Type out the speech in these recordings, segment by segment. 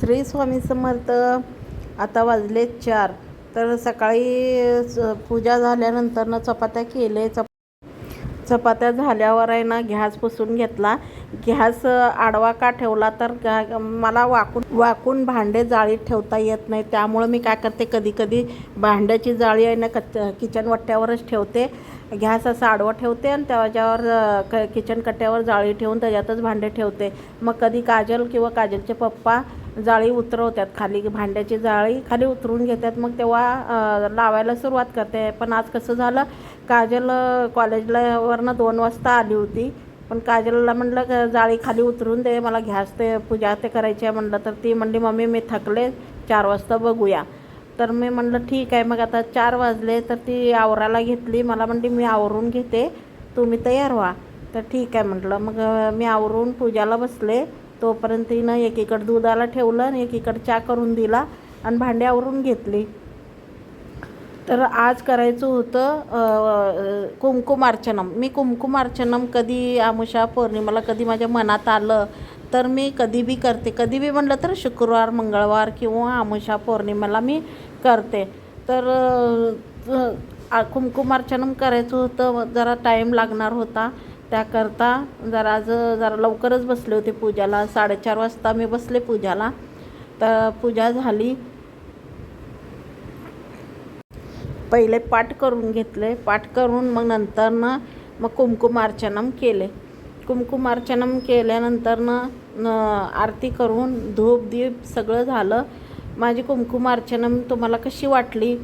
श्री स्वामी समर्थ. आता वाजले चार. तर सकाळी स- पूजा झाल्यानंतर ना चपात्या केले. चप चपात्या झाल्यावर आहे ना गॅस पुसून घेतला. गॅस आडवा का ठेवला तर मला वाकून वाकून भांडे जाळीत ठेवता येत नाही. त्यामुळं मी काय करते कधी कधी भांड्याची जाळी आहे ना कच किचन वट्ट्यावरच ठेवते. गॅस असं आडवा ठेवते आणि त्याच्यावर क किचन कट्ट्यावर जाळी ठेवून त्याच्यातच भांडे ठेवते. मग कधी काजल किंवा काजलचे पप्पा जाळी उतरवतात. खाली भांड्याची जाळी खाली उतरून घेतात. मग तेव्हा लावायला सुरुवात करते. पण आज कसं झालं काजल कॉलेजला वरनं दोन वाजता आली होती. पण काजलला म्हटलं जाळी खाली उतरून दे. मला घ्यास ते पूजा ते करायची आहे. म्हणलं तर ती म्हणली मम्मी मी थकले. चार वाजता बघूया. तर मी म्हणलं ठीक आहे. मग आता चार वाजले तर ती आवराला घेतली. मला म्हणली मी आवरून घेते. तुम्ही तयार व्हा. तर ठीक आहे म्हटलं मग मी आवरून पूजाला बसले. तोपर्यंत तिनं एकीकडं दुधाला ठेवलं आणि एकीकडं चहा करून दिला आणि भांड्यावरून घेतली. तर आज करायचं होतं कुमकुमार्चनम कुंकुमार्चनम मी कुंकुमार्चनम कधी आमुषा पौर्णिमाला कधी माझ्या मनात आलं तर मी कधी बी करते. कधी बी म्हणलं तर शुक्रवार मंगळवार किंवा आमुषा पौर्णिमेला मी करते. तर कुमकुमार्चनम करायचं होतं जरा टाईम लागणार होता. त्याकरता जरा आज जरा लवकरच बसले होते पूजाला. साडेचार वाजता मी बसले पूजाला. तर पूजा झाली. पहिले पाठ करून घेतले. पाठ करून मग नंतर ना मग कुमकुमार्चनम केले. कुमकुमार्चनम केल्यानंतर ना आरती करून धूप दीप सगळं झालं. माझी कुमकुमार्चनम तुम्हाला कशी वाटली?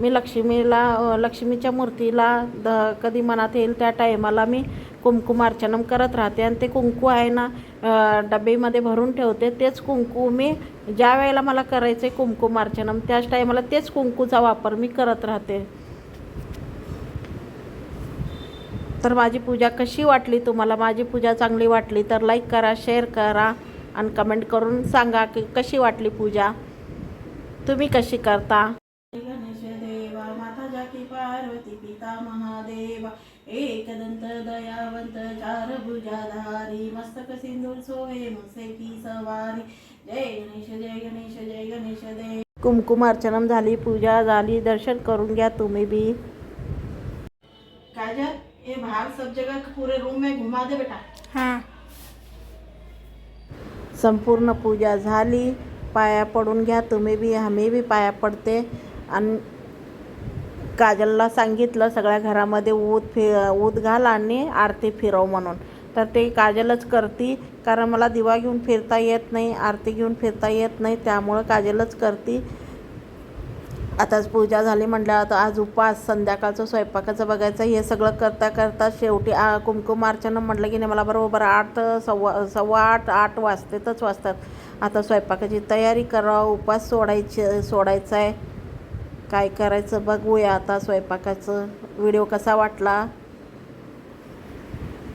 मी लक्ष्मीला लक्ष्मीच्या मूर्तीला द कधी मनात येईल त्या टायमाला मी कुंकुमार्चनम करत राहते. आणि ते कुंकू आहे ना अ, डबेमध्ये भरून ठेवते. तेच कुंकू मी ज्या वेळेला मला करायचं आहे कुंकुमार्चनम त्याच टायमाला तेच कुंकूचा वापर मी करत राहते. तर माझी पूजा कशी वाटली तुम्हाला? माझी पूजा चांगली वाटली तर लाईक करा शेअर करा आणि कमेंट करून सांगा की कशी वाटली पूजा? तुम्ही कशी करता? पार्वती पिता महादेवा. एकदंत दयावंत चार भुजाधारी मस्तक सिंदूर सोहे मुसे की सवारी. जय गणेश जय गणेश जय गणेश देव. कुंकुमार्चनम झाली पूजा झाली दर्शन करून घ्या तुम्ही बी. काजल ये बाहर सब जगह पूरे रूम में घुमा दे बेटा. हाँ. संपूर्ण पूजा झाली. पाया पडून घ्या तुम्ही बी आम्ही बी पाया पडते. आणि काजलला सांगितलं सगळ्या घरामध्ये ऊत फि ऊत घाल आणि आरती फिरव म्हणून. तर ते काजलच करती कारण मला दिवा घेऊन फिरता येत नाही आरती घेऊन फिरता येत नाही त्यामुळं काजलच करती. आताच पूजा झाली म्हटल्यावर आता आज उपास संध्याकाळचं स्वयंपाकाचं बघायचं हे सगळं करता करता शेवटी आ कुंकुमार्चना म्हटलं की नाही मला बरोबर आठ सव्वा सव्वा आठ आठ वाजतेतच वाजतात. आता स्वयंपाकाची तयारी करावं उपास सोडायची सोडायचा आहे काय करायचं बघूया आता स्वयंपाकाचं. व्हिडिओ कसा वाटला?